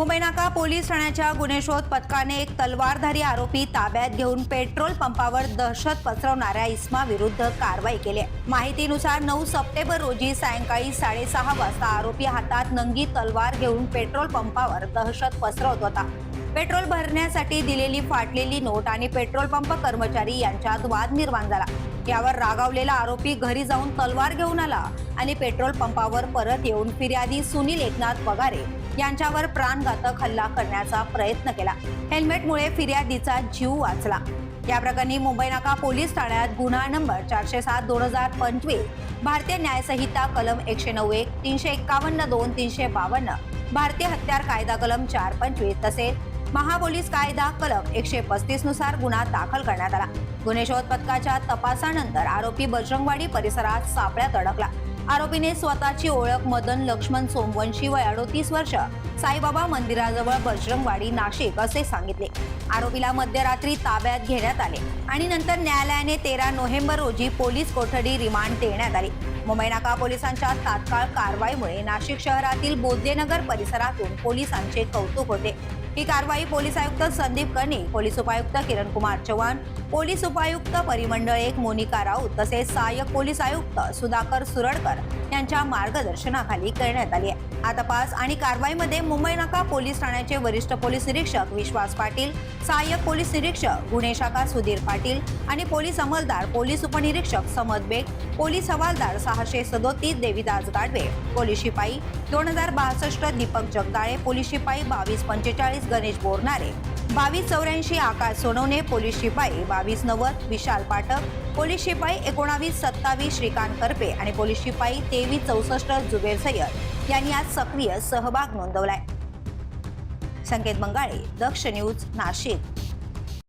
मुंबई नाका पोलीस ठाण्याच्या गुन्हे शोध पथकाने एक तलवारधारी आरोपी ताब्यात घेऊन पेट्रोल पंपावर दहशत पसरवणाऱ्या इस्मा विरुद्ध कारवाई केली आहे. माहितीनुसार नऊ सप्टेंबर रोजी सायंकाळी साडेसहा वाजता आरोपी हातात नंगी तलवार घेऊन पेट्रोल पंपावर दहशत पसरवत होता पेट्रोल भरण्यासाठी दिलेली फाटलेली नोट आणि पेट्रोल पंप कर्मचारी यांच्यात वाद निर्माण झाला यावर रागावलेला आरोपी घरी जाऊन तलवार घेऊन आला आणि पेट्रोल पंपावर परत येऊन फिर्यादी सुनील एकनाथ पगारे यांच्यावर प्राणघातक हल्ला करण्याचा प्रयत्न केला. हेल्मेटमुळे फिर्यादीचा जीव वाचला. या प्रकरणी मुंबई नाका पोलीस ठाण्यात गुन्हा नंबर चारशे सात दोन हजार पंचवीस भारतीय न्यायसंहिता कलम एकशे नऊ एक तीनशे एक्कावन्न दोन तीनशे बावन्न भारतीय हत्यार कायदा कलम चार पंचवीस तसेच महापोलीस कायदा कलम एकशे पस्तीसनुसार गुन्हा दाखल करण्यात आला. गुन्हे शोध पथकाच्या तपासानंतर आरोपी बजरंगवाडी परिसरात सापळ्यात अडकला. आरोपीने स्वतःची ओळख मदन लक्ष्मण सोमवंशी वय अडोतीस वर्ष साईबाबा मंदिराजवळ बजरंगवाडी नाशिक असे सांगितले. आरोपीला मध्यरात्री ताब्यात घेण्यात आले आणि नंतर न्यायालयाने तेरा नोव्हेंबर रोजी पोलीस कोठडी रिमांड देण्यात आली. मुंबई नाका पोलिसांच्या तात्काळ कारवाईमुळे नाशिक शहरातील बोद्धेनगर परिसरातून पोलिसांचे कौतुक होते. ही कारवाई पोलीस आयुक्त संदीप कर्णी पोलीस उपायुक्त किरण कुमार चव्हाण पोलीस उपायुक्त परिमंडळ एक मोनिका राऊत तसेच सहाय्यक पोलीस आयुक्त सुधाकर सुरडकर यांच्या मार्गदर्शनाखाली करण्यात आली आहे. हा तपास आणि कारवाईमध्ये मुंबई नाका पोलीस ठाण्याचे वरिष्ठ पोलीस निरीक्षक विश्वास पाटील सहाय्यक पोलीस निरीक्षक गुन्हे शाखा सुधीर पाटील आणि पोलीस अंमलदार पोलीस उपनिरीक्षक समद बेग पोलीस हवालदार सहाशे सदोतीस देविदास गाडवे पोलीस शिपाई दोन हजार बासष्ट दीपक जगदाळे पोलीस शिपाई बावीस पंचेचाळीस गणेश बोरनारे. बावीस चौऱ्याऐंशी आकाश सोनवणे पोलीस शिपाई बावीस नव्वद विशाल पाठक पोलीस शिपाई एकोणावीस सत्तावीस श्रीकांत करपे आणि पोलीस शिपाई तेवीस चौसष्ट जुबेर सय्यद यांनी आज सक्रिय सहभाग नोंदवलाय. संकेत बंगाळे दक्ष न्यूज नाशिक.